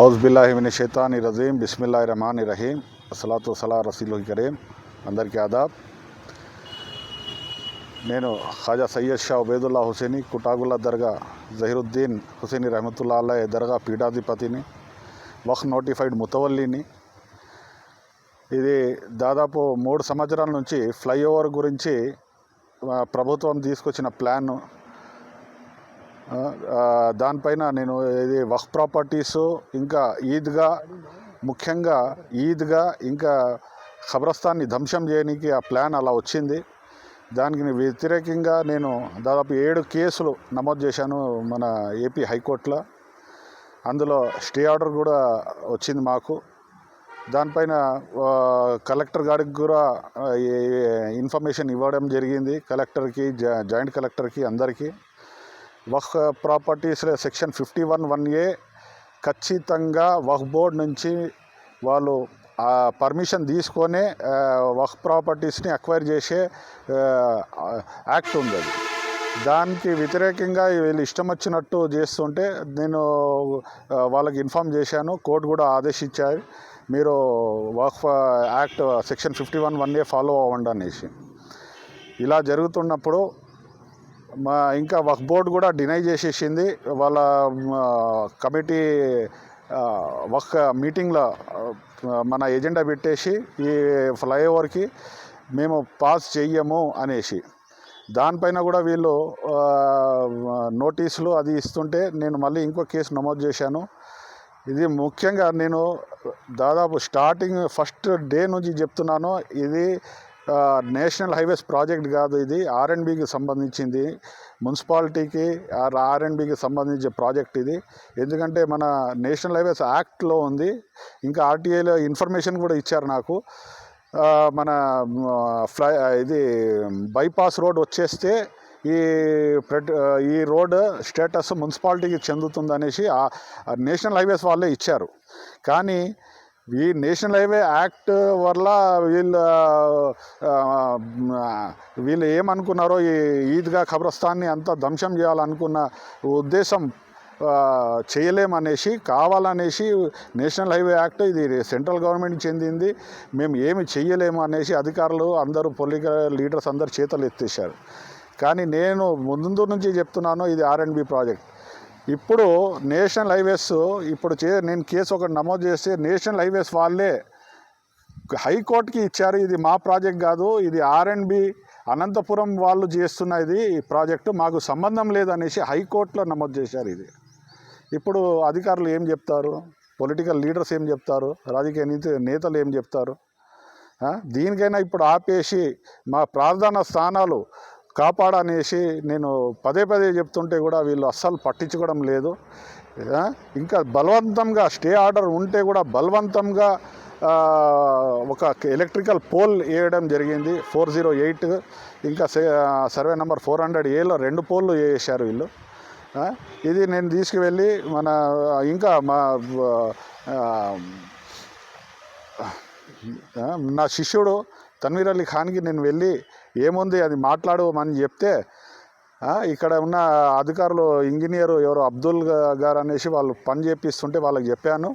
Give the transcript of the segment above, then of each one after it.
హౌజ్బిల్లాహిమిన షైతాని రజీం బిస్మిల్లా రహమాన్ రహీం అసలాతు సలా రసీలు కరీం అందరికీ ఆదాబ్ నేను ఖాజా సయ్యద్ షా ఉబేదుల్లా హుసేని కుటాగుల్లా దర్గా జహీరుద్దీన్ హుసేని రహమతుల్లా అల్లాహ్ దర్గా పీఠాధిపతిని వక్ నోటిఫైడ్ ముతవల్లిని ఇది దాదాపు మూడు సంవత్సరాల నుంచి ఫ్లైఓవర్ గురించి ప్రభుత్వం తీసుకొచ్చిన ప్లాన్ దానిపైన నేను ఇది వక్ ప్రాపర్టీస్ ఇంకా ఈద్గా ముఖ్యంగా ఈద్గా ఇంకా ఖబరస్థాన్ని ధ్వంసం చేయడానికి ఆ ప్లాన్ అలా వచ్చింది. దానికి వ్యతిరేకంగా నేను దాదాపు ఏడు కేసులు నమోదు చేశాను మన ఏపీ హైకోర్టులో. అందులో స్టే ఆర్డర్ కూడా వచ్చింది మాకు. దానిపైన కలెక్టర్ గారికి కూడా ఈ- ఇన్ఫర్మేషన్ ఇవ్వడం జరిగింది. కలెక్టర్కి జా- జాయింట్ కలెక్టర్కి అందరికీ. వహ్ ప్రాపర్టీస్లో section fifty one one A ఖచ్చితంగా వహ్ బోర్డ్ నుంచి వాళ్ళు పర్మిషన్ తీసుకొనే వహ్ ప్రాపర్టీస్ని అక్వైర్ చేసే యాక్ట్ ఉంది అది. దానికి వ్యతిరేకంగా వీళ్ళు ఇష్టం వచ్చినట్టు చేస్తుంటే నేను వాళ్ళకి ఇన్ఫామ్ చేశాను కోర్టు కూడా ఆదేశించారు మీరు వక్ act section fifty one one A follow అవ్వండి అనేసి. ఇలా జరుగుతున్నప్పుడు మా ఇంకా వక్ బోర్డు కూడా డినై చేసేసింది. వాళ్ళ కమిటీ ఆ, వక్ మీటింగ్లో మన ఎజెండా పెట్టేసి ఈ ఫ్లైఓవర్కి మేము పాస్ చెయ్యము అనేసి. దానిపైన కూడా వీళ్ళు నోటీసులు అది ఇస్తుంటే నేను మళ్ళీ ఇంకో కేసు నమోదు చేశాను. ఇది ముఖ్యంగా నేను దాదాపు స్టార్టింగ్ ఫస్ట్ డే నుంచి చెప్తున్నాను. ఇది నేషనల్ హైవేస్ ప్రాజెక్ట్ కాదు ఇది. ఆర్ సంబంధించింది. మున్సిపాలిటీకి ఆర్ అండ్ సంబంధించిన ప్రాజెక్ట్ ఇది. ఎందుకంటే మన నేషనల్ హైవేస్ యాక్ట్లో ఉంది. ఇంకా ఆర్టీఐలో ఇన్ఫర్మేషన్ కూడా ఇచ్చారు నాకు. మన ఫ్లై ఇది బైపాస్ రోడ్ వచ్చేస్తే ఈ ప్రెట్ ఈ రోడ్ స్టేటస్ మున్సిపాలిటీకి చెందుతుంది అనేసి ఆ నేషనల్ హైవేస్ వాళ్ళే ఇచ్చారు. కానీ ఈ నేషనల్ హైవే యాక్ట్ వల్ల వీళ్ళు వీళ్ళు ఏమనుకున్నారో ఈ ఈద్గా ఖబరస్థాన్ని అంతా ధ్వంసం చేయాలనుకున్న ఉద్దేశం చేయలేమనేసి కావాలనేసి నేషనల్ హైవే యాక్ట్ ఇది సెంట్రల్ గవర్నమెంట్కి చెందింది మేము ఏమి చేయలేము అనేసి అధికారులు అందరూ పొలిటికల్ లీడర్స్ అందరు చేతలు ఎత్తేసారు కానీ నేను ముందు నుంచి చెప్తున్నాను ఇది ఆర్ అండ్ బి ప్రాజెక్ట్. ఇప్పుడు నేషనల్ హైవేస్ ఇప్పుడు చే నేను కేసు ఒకటి నమోదు చేస్తే నేషనల్ హైవేస్ వాళ్ళే హైకోర్టుకి ఇచ్చారు ఇది మా ప్రాజెక్ట్ కాదు ఇది ఆర్ అండ్ బి అనంతపురం వాళ్ళు చేస్తున్న ఇది ఈ ప్రాజెక్టు మాకు సంబంధం లేదనేసి హైకోర్టులో నమోదు చేశారు ఇది. ఇప్పుడు అధికారులు ఏం చెప్తారు? పొలిటికల్ లీడర్స్ ఏం చెప్తారు? రాజకీయ నీతి నేతలు ఏం చెప్తారు? దీనికైనా ఇప్పుడు ఆపేసి మా ప్రార్థన స్థానాలు కాపాడనేసి నేను పదే పదే చెప్తుంటే కూడా వీళ్ళు అస్సలు పట్టించుకోవడం లేదు. ఇంకా బలవంతంగా స్టే ఆర్డర్ ఉంటే కూడా బలవంతంగా ఒక ఎలక్ట్రికల్ పోల్ వేయడం జరిగింది. ఫోర్ జీరో ఎయిట్ ఇంకా సర్వే నెంబర్ ఫోర్ హండ్రెడ్ ఏలో రెండు పోల్లు వేసారు వీళ్ళు. ఇది నేను తీసుకువెళ్ళి మన ఇంకా మా నా శిష్యుడు తన్వీర్ అలీ ఖాన్కి నేను వెళ్ళి ఏముంది అది మాట్లాడమని చెప్తే ఇక్కడ ఉన్న అధికారులు ఇంజనీరు ఎవరో అబ్దుల్ గారు అనేసి వాళ్ళు పని చేపిస్తుంటే వాళ్ళకి చెప్పాను.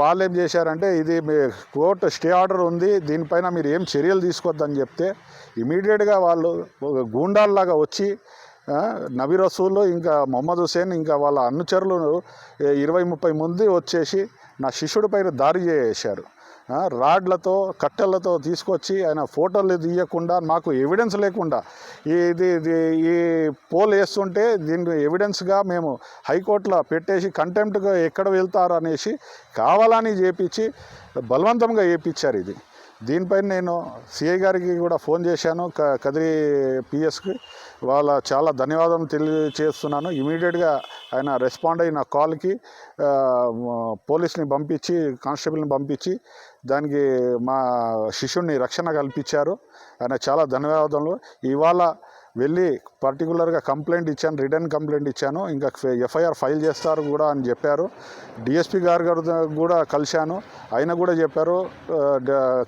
వాళ్ళు ఏం చేశారంటే ఇది మీ కోర్టు స్టే ఆర్డర్ ఉంది దీనిపైన మీరు ఏం చర్యలు తీసుకోవద్దని చెప్తే ఇమీడియట్గా వాళ్ళు గూండాల్లాగా వచ్చి నబీ రసూల్ ఇంకా మొహమ్మద్ హుసేన్ ఇంకా వాళ్ళ అనుచరులు ఇరవై ముప్పై మంది వచ్చేసి నా శిష్యుడి పైన దారి చేశారు. రాడ్లతో కట్టెలతో తీసుకొచ్చి ఆయన ఫోటోలు తీయకుండా మాకు ఎవిడెన్స్ లేకుండా ఈ ఇది ఈ పోల్ వేస్తుంటే దీన్ని ఎవిడెన్స్గా మేము హైకోర్టులో పెట్టేసి కంటెంప్ట్గా ఎక్కడ వెళ్తారు అనేసి కావాలని చేపించి బలవంతంగా చేపించారు ఇది. దీనిపైన నేను సిఐ గారికి కూడా ఫోన్ చేశాను. క కదిరి పిఎస్కి వాళ్ళ చాలా ధన్యవాదం తెలియచేస్తున్నాను. ఇమీడియట్గా ఆయన రెస్పాండ్ అయిన కాల్కి ఆ, పోలీస్ని పంపించి కానిస్టేబుల్ని పంపించి దానికి మా శిష్యుడిని రక్షణ కల్పించారు. ఆయన చాలా ధన్యవాదములు. ఇవాళ వెళ్ళి పర్టికులర్గా కంప్లైంట్ ఇచ్చాను రిటర్న్ కంప్లైంట్ ఇచ్చాను. ఇంకా ఎఫ్ఐఆర్ ఫైల్ చేస్తారు కూడా అని చెప్పారు. డిఎస్పి గారు గారు కూడా కలిశాను. ఆయన కూడా చెప్పారు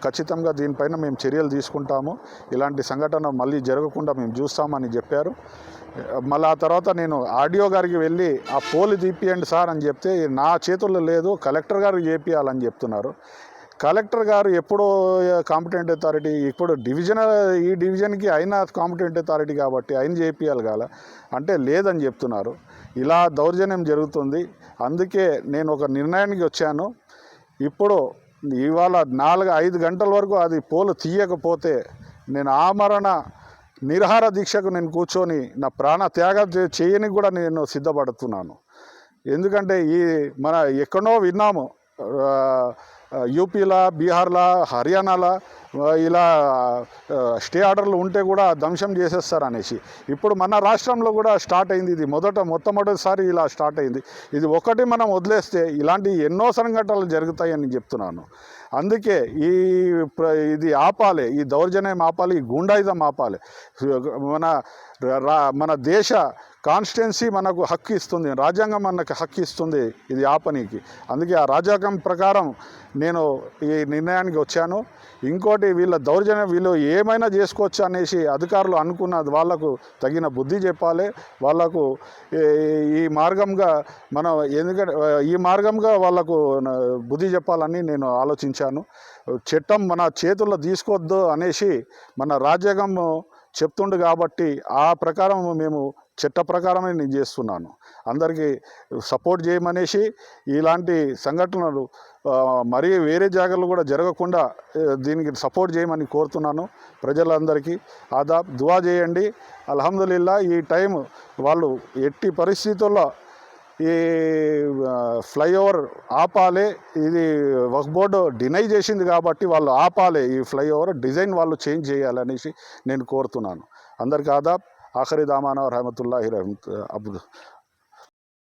ఖచ్చితంగా దీనిపైన మేము చర్యలు తీసుకుంటాము. ఇలాంటి సంఘటన మళ్ళీ జరగకుండా మేము చూస్తామని చెప్పారు. మళ్ళీ ఆ తర్వాత నేను ఆడియో గారికి వెళ్ళి ఆ పోలు తీపియండి సార్ అని చెప్తే నా చేతుల్లో లేదు కలెక్టర్ గారికి చేపియాలని చెప్తున్నారు. కలెక్టర్ గారు ఎప్పుడో కాంపిటెంట్ అథారిటీ ఇప్పుడు డివిజన్ ఈ డివిజన్కి అయినా కాంపిటెంట్ అథారిటీ కాబట్టి ఆయన చేపియాలి కాల అంటే లేదని చెప్తున్నారు. ఇలా దౌర్జన్యం జరుగుతుంది. అందుకే నేను ఒక నిర్ణయానికి వచ్చాను. ఇప్పుడు ఇవాళ నాలుగు ఐదు గంటల వరకు అది పోలు తీయకపోతే నేను ఆమరణ నిరహార దీక్షకు నేను కూర్చొని నా ప్రాణ త్యాగం చే- చేయనికి కూడా నేను సిద్ధపడుతున్నాను. ఎందుకంటే ఈ మన ఎక్కడో విన్నాము ఆ, యూపీలా బీహార్లా హర్యానాలా ఆ, ఇలా స్టే ఆర్డర్లు ఉంటే కూడా ధ్వంసం చేసేస్తారు అనేసి ఇప్పుడు మన రాష్ట్రంలో కూడా స్టార్ట్ అయింది ఇది. మొదట మొట్టమొదటిసారి ఇలా స్టార్ట్ అయింది. ఇది ఒకటి మనం వదిలేస్తే ఇలాంటి ఎన్నో సంఘటనలు జరుగుతాయని చెప్తున్నాను. అందుకే ఈ ప్ర- ఇది ఆపాలి ఈ దౌర్జన్యం ఆపాలి ఈ గుండాయిజం ఆపాలి. మన రా- మన దేశ కాన్స్టిట్యున్సీ మనకు హక్కు ఇస్తుంది రాజ్యాంగం మనకు హక్కు ఇస్తుంది ఇది ఆపనీకి. అందుకే ఆ రాజ్యాంగం ప్రకారం నేను ఈ నిర్ణయానికి వచ్చాను. ఇంకోటి వీళ్ళ దౌర్జన్యం వీళ్ళు ఏమైనా చేసుకోవచ్చు అనేసి అధికారులు అనుకున్న వాళ్ళకు తగిన బుద్ధి చెప్పాలి. వాళ్ళకు ఈ- మార్గంగా మనం ఎందుకంటే ఈ మార్గంగా వాళ్ళకు బుద్ధి చెప్పాలని నేను ఆలోచించాను. చట్టం మన చేతుల్లో తీసుకోవద్దు అనేసి మన రాజ్యాంగం చెప్తుండు కాబట్టి ఆ ప్రకారం మేము చట్ట ప్రకారమే నేను చేస్తున్నాను. అందరికీ సపోర్ట్ చేయమనేసి ఇలాంటి సంఘటనలు మరీ వేరే జాగాల్లో కూడా జరగకుండా దీనికి సపోర్ట్ చేయమని కోరుతున్నాను ప్రజలందరికీ. ఆదా దువా చేయండి. అల్హమ్దులిల్లా ఈ టైం వాళ్ళు ఎట్టి పరిస్థితుల్లో ఈ ఫ్లైఓవర్ ఆపాలి ఇది వక్ బోర్డు డినై చేసింది కాబట్టి వాళ్ళు ఆపాలి ఈ ఫ్లైఓవర్ డిజైన్ వాళ్ళు చేంజ్ చేయాలనేసి నేను కోరుతున్నాను. అందరికీ ఆదాబ్ ஆஹரிதாமான ரஹமத்துல்லாஹி ரஹமத் அப்து.